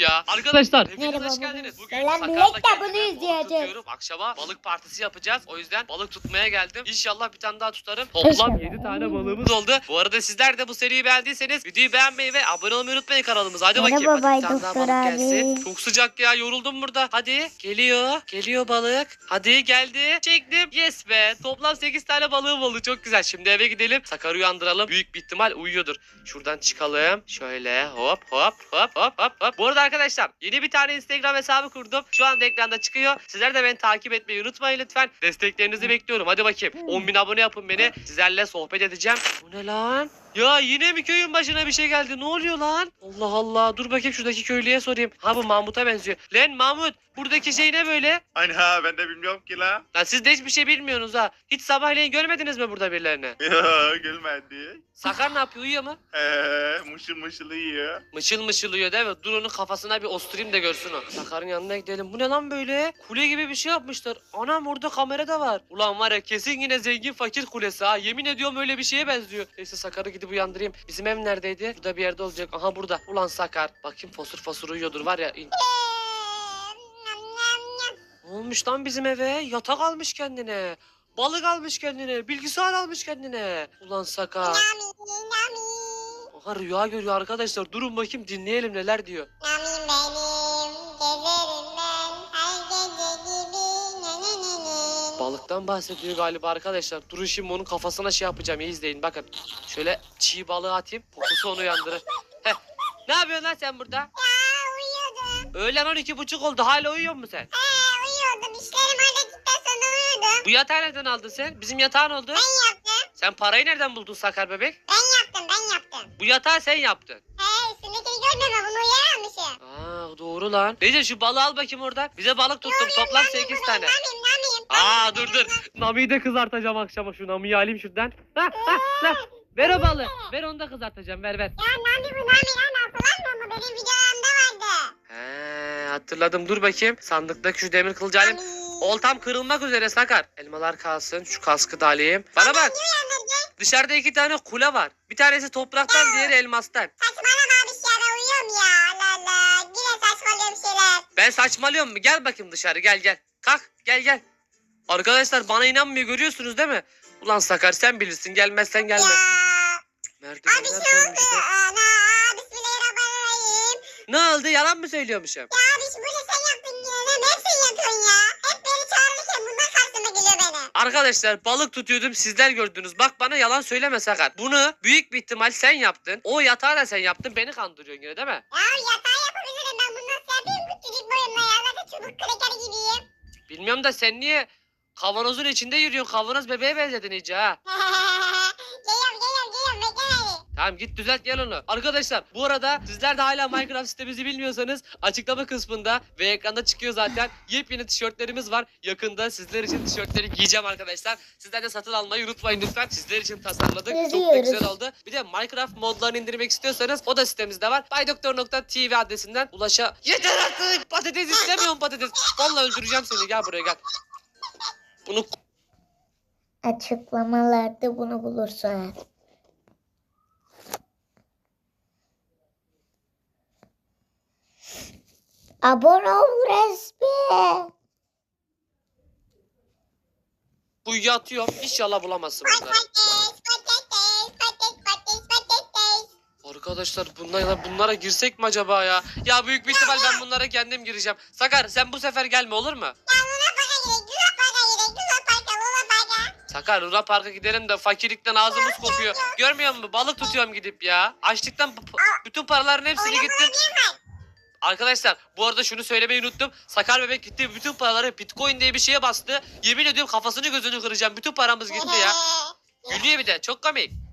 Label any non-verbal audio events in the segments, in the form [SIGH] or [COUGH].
yaptık ya. Arkadaşlar hepiniz Merhaba hoş geldiniz. Bugün Selam Sakar'la millet de kendime bunu balık izleyeceğiz. tutuyorum. Akşama balık partisi yapacağız. O yüzden balık tutmaya geldim. İnşallah bir tane daha tutarım. Hoş Toplam geldin. 7 tane balığımız oldu. Bu arada sizler de bu seriyi beğendiyseniz videoyu beğenmeyi ve abone olmayı unutmayın kanalımıza. Hadi Merhaba bakayım. Hadi Bay bir tane daha Doktor balık abi. gelsin. Çok sıcak ya yoruldum burada. Hadi geliyor. Geliyor balık. Hadi geldi. Çektim. Yes be. Toplam 8 tane balığım oldu. Çok güzel. Şimdi eve gidelim. Sakar'ı uyandıralım. Büyük bir ihtimal uyuyordur. Şuradan çıkalım. Şöyle hop hop hop hop hop hop. Bu arada arkadaşlar yeni bir tane Instagram hesabı kurdum. Şu anda ekranda çıkıyor. Sizler de beni takip etmeyi unutmayın lütfen. Desteklerinizi bekliyorum. Hadi bakayım. 10.000 abone yapın beni. Sizlerle sohbet edeceğim. Bu ne lan? Ya yine mi köyün başına bir şey geldi? Ne oluyor lan? Allah Allah. Dur bakayım şuradaki köylüye sorayım. Ha bu Mahmut'a benziyor. Lan Mahmut buradaki şey ne böyle? Ana ben de bilmiyorum ki la. Lan siz de hiçbir şey bilmiyorsunuz ha. Hiç sabahleyin görmediniz mi burada birilerini? [LAUGHS] Yo gelmedi. Sakar ne yapıyor? Uyuyor mu? He mışıl mışıl yiyor. Mışıl mışıl uyuyor değil mi? Dur onun kafasına bir osturayım da görsün o. Sakar'ın yanına gidelim. Bu ne lan böyle? Kule gibi bir şey yapmışlar. Anam orada kamera da var. Ulan var ya kesin yine zengin fakir kulesi ha. Yemin ediyorum öyle bir şeye benziyor. Neyse Sakar'ı gidip uyandırayım. Bizim ev neredeydi? Burada bir yerde olacak. Aha burada. Ulan Sakar. Bakayım fosur fosur uyuyordur var ya. İn- Ne olmuş lan bizim eve? Yatak almış kendine. Balık almış kendine. Bilgisayar almış kendine. Ulan Sakar. Aha rüya görüyor arkadaşlar. Durun bakayım dinleyelim neler diyor. Balıktan bahsediyor galiba arkadaşlar. Durun şimdi onun kafasına şey yapacağım. İyi izleyin bakın. Şöyle çiğ balığı atayım. Kokusu onu uyandırır. Heh. Ne yapıyorsun lan sen burada? Aa uyuyordum. Öğlen 12 buçuk oldu. Hala uyuyor musun sen? Ee uyuyordum. İşlerimi hallettikten sonra uyuyordum. Bu yatağı nereden aldın sen? Bizim yatağın oldu. Ben yaptım. Sen parayı nereden buldun Sakar bebek? Ben yaptım. Ben yaptım. Bu yatağı sen yaptın. He üstündekini görmüyorum ama bunu uyuyamamışım. Aa doğru lan. Neyse şu balığı al bakayım oradan. Bize balık tuttum. Toplam 8 tane. Namin namin. Aa dur dur. Nami'yi de kızartacağım akşama. Şu Nami'yi alayım şuradan. Ha, ha, ha. Ver o balığı. Ver onu da kızartacağım. Ver ver. Ya namin bu namin ana falan mı? Benim videomda vardı. He, hatırladım. Dur bakayım. Sandıktaki şu demir kılıcı alayım. Oltam kırılmak üzere Sakar. Elmalar kalsın. Şu kaskı da alayım. Bana bak. Dışarıda iki tane kule var. Bir tanesi topraktan, diğeri elmastan. Saçmalama abi ya ben uyuyorum ya. Allah Allah. Yine saçmalıyorum şeyler. Ben saçmalıyorum mu? Gel bakayım dışarı. Gel gel. Kalk. Gel gel. Arkadaşlar bana inanmıyor görüyorsunuz değil mi? Ulan Sakar sen bilirsin. Gelmezsen gelme. Ya. Merdivenler Abi şu oldu. koymuşlar. Ana bismillahirrahmanirrahim. Ne oldu? Yalan mı söylüyormuşum? Ya abi şu bunu sen yaptın yine. Ne hep sen yapıyorsun ya. Hep beni çağırırken bundan karşıma geliyor beni. Arkadaşlar balık tutuyordum sizler gördünüz. Bak bana yalan söyleme Sakar. Bunu büyük bir ihtimal sen yaptın. O yatağı da sen yaptın. Beni kandırıyorsun yine değil mi? Ya yatağı yapabilirim ben bunu nasıl yapayım? Küçücük boyumla ya. Zaten çubuk kreker gibiyim. Bilmiyorum da sen niye kavanozun içinde yürüyorsun? Kavanoz bebeğe benzedin iyice ha. [LAUGHS] geliyorum geliyorum geliyorum. Bekle beni. Tamam git düzelt gel onu. Arkadaşlar bu arada sizler de hala Minecraft sitemizi bilmiyorsanız açıklama kısmında ve ekranda çıkıyor zaten. [LAUGHS] Yepyeni tişörtlerimiz var. Yakında sizler için tişörtleri giyeceğim arkadaşlar. Sizler de satın almayı unutmayın lütfen. Sizler için tasarladık. Çok da güzel oldu. Bir de Minecraft modlarını indirmek istiyorsanız o da sitemizde var. baydoktor.tv adresinden ulaşa... Yeter artık! Patates [LAUGHS] istemiyorum patates. Vallahi öldüreceğim seni. Gel buraya gel. Bunu Açıklamalarda bunu bulursun. Abone ol resmi. kuyuya atıyorum. İnşallah bulamazsın bunları. Arkadaşlar bunlara, bunlara girsek mi acaba ya? Ya büyük bir ihtimal ben bunlara kendim gireceğim. Sakar sen bu sefer gelme olur mu? Ya Sakar Luna Park'a gidelim de fakirlikten ağzımız kokuyor. Görmüyor musun? Balık tutuyorum gidip ya. Açlıktan bütün paraların hepsini gittim. Arkadaşlar bu arada şunu söylemeyi unuttum. Sakar bebek gitti bütün paraları Bitcoin diye bir şeye bastı. Yemin ediyorum kafasını gözünü kıracağım. Bütün paramız gitti ya. Gülüyor bir de çok komik.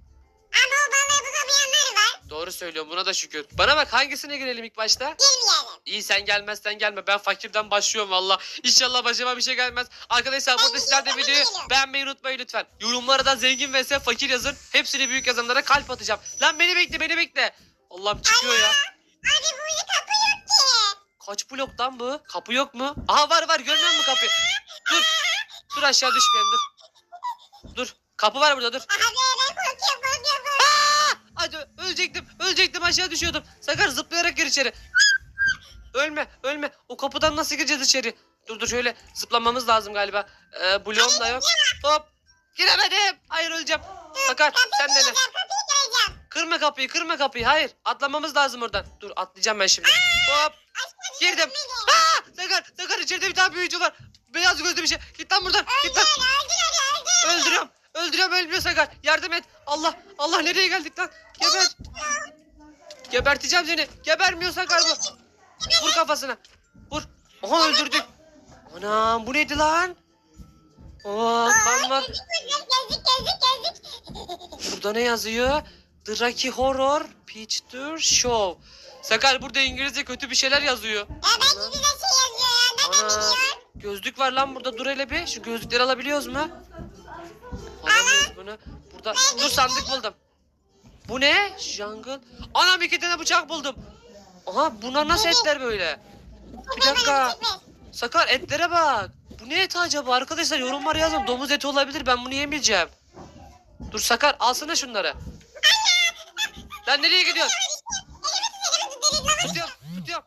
Ama o balığı bulamayanlar var. Doğru söylüyorum buna da şükür. Bana bak hangisine girelim ilk başta? Girmeyelim. İyi sen gelmezsen gelme. Ben fakirden başlıyorum valla. İnşallah başıma bir şey gelmez. Arkadaşlar burada sizler de videoyu beğenmeyi unutmayın lütfen. Yorumlara da zengin vs fakir yazın. Hepsini büyük yazanlara kalp atacağım. Lan beni bekle beni bekle. Allah'ım çıkıyor ya. Abi burada kapı yok ki. Kaç bloktan bu? Kapı yok mu? Aha var var görmüyor musun kapıyı? Dur. Dur aşağı düşmeyelim dur. Dur. Kapı var burada dur. Abi ben korkuyorum korkuyorum korkuyorum. Aa! Hadi ölecektim. Ölecektim aşağı düşüyordum. Sakar zıplayarak gir içeri. ölme ölme. O kapıdan nasıl gireceğiz içeri? Dur dur şöyle zıplamamız lazım galiba. Ee, bloğum da yok. Hop. Giremedim. Hayır öleceğim. Sakar sen de de. Kırma kapıyı kırma kapıyı. Hayır atlamamız lazım oradan. Dur atlayacağım ben şimdi. Hop. Girdim. Aa, Sakar Sakar içeride bir tane büyücü var. Beyaz gözlü bir şey. Git lan buradan. Git lan. Öldürüyorum. Öldürüyorum ölmüyor Sakar. Yardım et. Allah Allah nereye geldik lan? Geber. Geberteceğim seni. Gebermiyor Sakar bu. Vur kafasına. Vur. Aha öldürdük. Anam bu neydi lan? Aa kan var. Gezdik gezdik gezdik gezdik. Burada ne yazıyor? Rocky Horror Picture Show. Sakar burada İngilizce kötü bir şeyler yazıyor. Ya belki bize şey yazıyor ya. Ana. biliyor? Gözlük var lan burada dur hele bir. Şu gözlükleri alabiliyoruz mu? Alamıyoruz bunu. Burada dur sandık buldum. Bu ne? Jungle. Anam iki tane bıçak buldum. Aha bunlar nasıl etler böyle? Bir dakika. Sakar etlere bak. Bu ne eti acaba? Arkadaşlar yorumlar yazın. Domuz eti olabilir. Ben bunu yemeyeceğim. Dur Sakar alsana şunları. Lan nereye gidiyorsun? Tutuyorum, tutuyorum.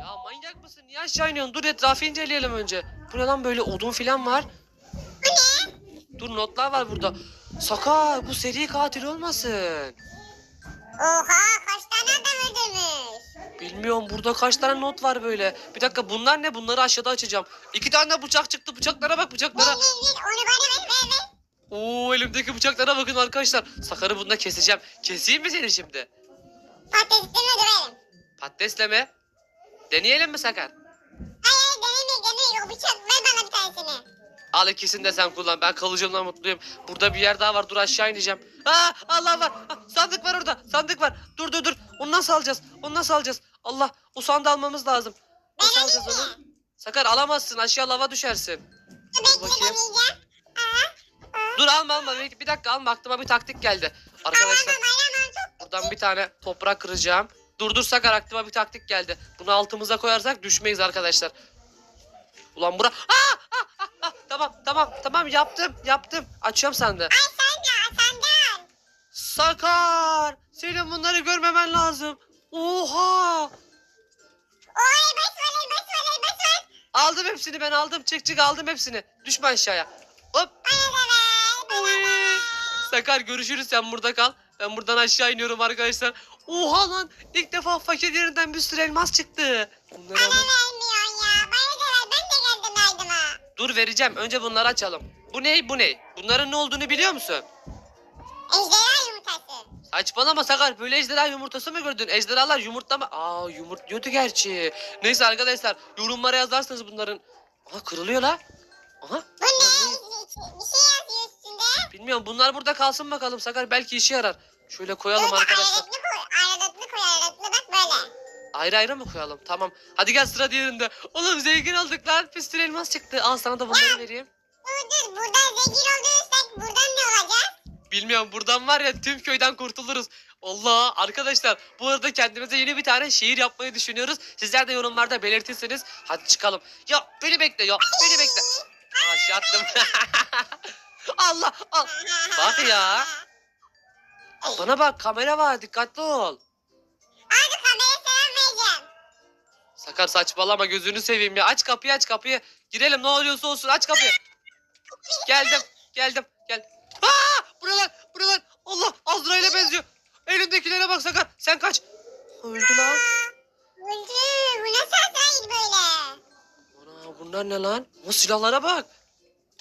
Ya manyak mısın? Niye aşağı iniyorsun? Dur etrafı inceleyelim önce. Bu ne lan böyle odun filan var. Dur notlar var burada. Sakar bu seri katil olmasın. Oha kaç tane adam öldürmüş. Bilmiyorum burada kaç tane not var böyle. Bir dakika bunlar ne? Bunları aşağıda açacağım. İki tane bıçak çıktı. Bıçaklara bak Ver bıçaklara. ver ver onu bana ver ver ver. Oo elimdeki bıçaklara bakın arkadaşlar. Sakarı bunda keseceğim. Keseyim mi seni şimdi? Patatesini öldürelim. Patatesle mi? Deneyelim mi Sakar? Al ikisini de sen kullan. Ben kalıcımla mutluyum. Burada bir yer daha var. Dur aşağı ineceğim. Aa Allah var. Ah, sandık var orada. Sandık var. Dur dur dur. Onu nasıl alacağız? Onu nasıl alacağız? Allah o sandığı almamız lazım. Ben Nasıl alacağız alayım onu? Sakar alamazsın. Aşağı lava düşersin. Dur bekle bakayım. Dur alma alma. Bir dakika alma. Aklıma bir taktik geldi. Arkadaşlar buradan bir tane toprak kıracağım. Dur dur Sakar aklıma bir taktik geldi. Bunu altımıza koyarsak düşmeyiz arkadaşlar. Ulan bura. Aa, ah. Tamam tamam tamam yaptım yaptım. Açıyorum sandığı. Ay sen de senden. Sakar! Senin bunları görmemen lazım. Oha! Oy baş var baş var baş var. Aldım hepsini ben aldım. Çık çık aldım hepsini. Düşme aşağıya. Hop! Oy! Sakar görüşürüz sen burada kal. Ben buradan aşağı iniyorum arkadaşlar. Oha lan! İlk defa fakir yerinden bir sürü elmas çıktı. Bunları alalım. Dur vereceğim. Önce bunları açalım. Bu ne? Bu ne? Bunların ne olduğunu biliyor musun? Ejderha yumurtası. Saçmalama Sakar. Böyle ejderha yumurtası mı gördün? Ejderhalar yumurtlama. Aa yumurtluyordu gerçi. Neyse arkadaşlar yorumlara yazarsanız bunların. Aha kırılıyor la. Aha. Bu ne? Bir şey yazıyor üstünde. Bilmiyorum bunlar burada kalsın bakalım Sakar belki işe yarar. Şöyle koyalım arkadaşlar. Ayrı ayrı mı koyalım? Tamam. Hadi gel sıra diğerinde. Oğlum zengin olduk lan. Bir sürü elmas çıktı. Al sana da bunları vereyim. Dur dur. Buradan zengin olursak buradan ne olacak? Bilmiyorum buradan var ya tüm köyden kurtuluruz. Allah arkadaşlar bu arada kendimize yeni bir tane şehir yapmayı düşünüyoruz. Sizler de yorumlarda belirtirseniz hadi çıkalım. Ya beni bekle ya beni bekle. Aşağı attım. [LAUGHS] Allah al. Bak ya. Bana bak kamera var dikkatli ol. Sakar saçmalama gözünü seveyim ya. Aç kapıyı aç kapıyı. Girelim ne oluyorsa olsun aç kapıyı. Geldim geldim gel. Aa, buralar buralar. Allah Azrail'e benziyor. Elindekilere bak Sakar sen kaç. Öldü lan. Öldü. Bu nasıl Azrail böyle? Ana bunlar ne lan? O silahlara bak.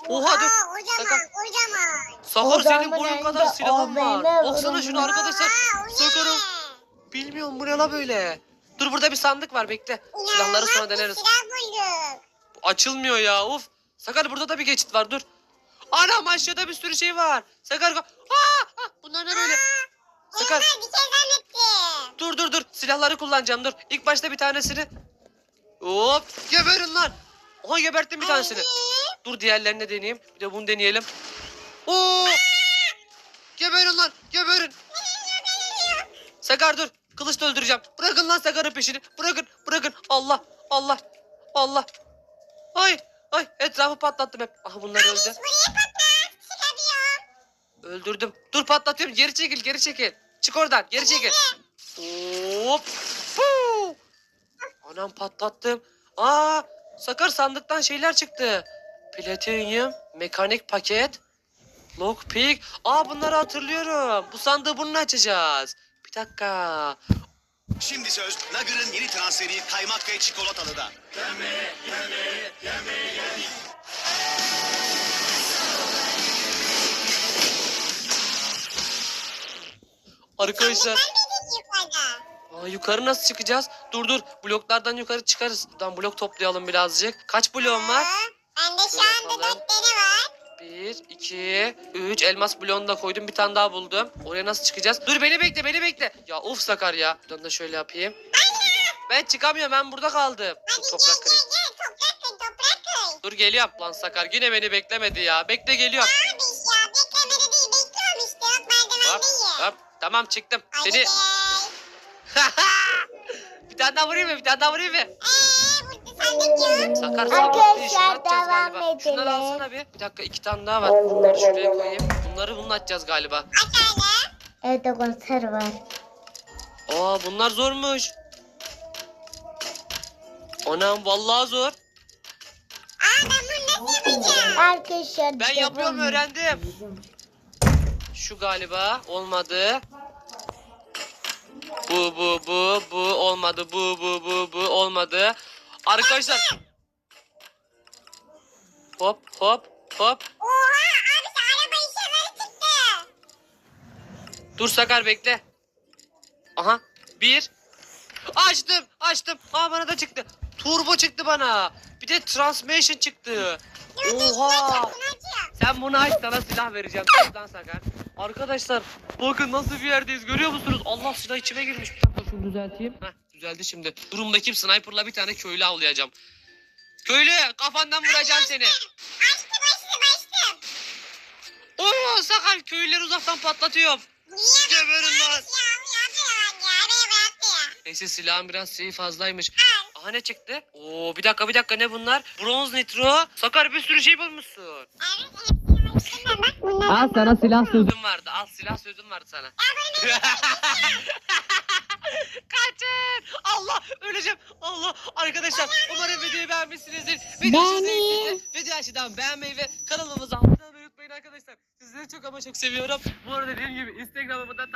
Oha dur. Sakar. kocaman. Sakar senin boyun kadar silahın var. Baksana şunu arkadaşlar. Sakarım. Bilmiyorum bu ne la böyle. Dur burada bir sandık var bekle. Silahları sonra deneriz. Silah bulduk. Açılmıyor ya uf. Sakar burada da bir geçit var dur. Anam aşağıda bir sürü şey var. Sakar ko- Aa, ah, bunlar ne böyle? Sakar Sakar. Bir kez zannettim. dur dur dur silahları kullanacağım dur. İlk başta bir tanesini. Hop geberin lan. Oha geberttim bir tanesini. Dur diğerlerini deneyeyim. Bir de bunu deneyelim. Oo! Geberin lan geberin. Sakar dur. Kılıçla öldüreceğim. Bırakın lan Sakar'ın peşini. Bırakın bırakın. Allah Allah Allah. Ay ay etrafı patlattım hep. Aha bunlar öldü. Öldürdüm. Dur patlatıyorum. Geri çekil, geri çekil. Çık oradan, geri çekil. Hop. Puu. Anam patlattım. Aa Sakar sandıktan şeyler çıktı. Platinyum, mekanik paket, lockpick. Aa bunları hatırlıyorum. Bu sandığı bununla açacağız. Bir dakika. Şimdi söz Nugget'ın yeni transferi kaymak ve çikolatalıda. Arkadaşlar Sen miydin yukarıda? Aa, yukarı nasıl çıkacağız? Dur dur bloklardan yukarı çıkarız. Buradan blok toplayalım birazcık. Kaç bloğum var? Bende şu Şöyle anda yapalım. dört tane var. Bir, iki, üç. Elmas bloğunu da koydum. Bir tane daha buldum. Oraya nasıl çıkacağız? Dur beni bekle beni bekle. Ya of Sakar ya. Buradan da şöyle yapayım. Ben çıkamıyorum ben burada kaldım. Dur, gel toprak gel kırayım. Dur geliyorum. Lan Sakar yine beni beklemedi ya. Bekle geliyorum. Hop hop. Tamam çıktım. Seni... [LAUGHS] bir tane daha vurayım mı? Bir tane daha vurayım mı? Sakar Arkadaşlar, devam galiba? Şunları edelim. alsana bir. Bir dakika iki tane daha var. Bunları şuraya koyayım. Bunları bununla açacağız galiba. Evde konser var. Aa bunlar zormuş. Anam vallahi zor. Aa ben bunu nasıl yapacağım? Arkadaşlar Ben yapıyorum edelim. öğrendim. Şu galiba olmadı. Bu bu bu bu olmadı. Bu bu bu bu olmadı. Arkadaşlar. Hop hop hop. Oha abi araba işe çıktı. Dur Sakar bekle. Aha bir. Açtım açtım. Aa bana da çıktı. Turbo çıktı bana. Bir de transmission çıktı. Oha. Sen bunu aç sana silah vereceğim. Şuradan Sakar. Arkadaşlar bakın nasıl bir yerdeyiz görüyor musunuz? Allah silah içime girmiş. Bir dakika şunu düzelteyim. Heh düzeldi şimdi. Durum bakayım sniperla bir tane köylü avlayacağım. Köylü kafandan vuracağım seni. Açtım açtım açtım. Oo Sakar köylüleri uzaktan patlatıyorum. Niye Geberin lan. Neyse silahın biraz şeyi fazlaymış. Aha ne çıktı? Oo bir dakika bir dakika ne bunlar? Bronz nitro. Sakar bir sürü şey bulmuşsun. Al sana silah sözüm vardı. Al silah sözüm vardı sana. [LAUGHS] [LAUGHS] Kaçın! Allah öleceğim. Allah arkadaşlar umarım videoyu beğenmişsinizdir. Videoyu Beğenin. Video açıdan beğenmeyi ve kanalımıza abone olmayı unutmayın arkadaşlar. Sizleri çok ama çok seviyorum. Bu arada dediğim gibi Instagram'ımı da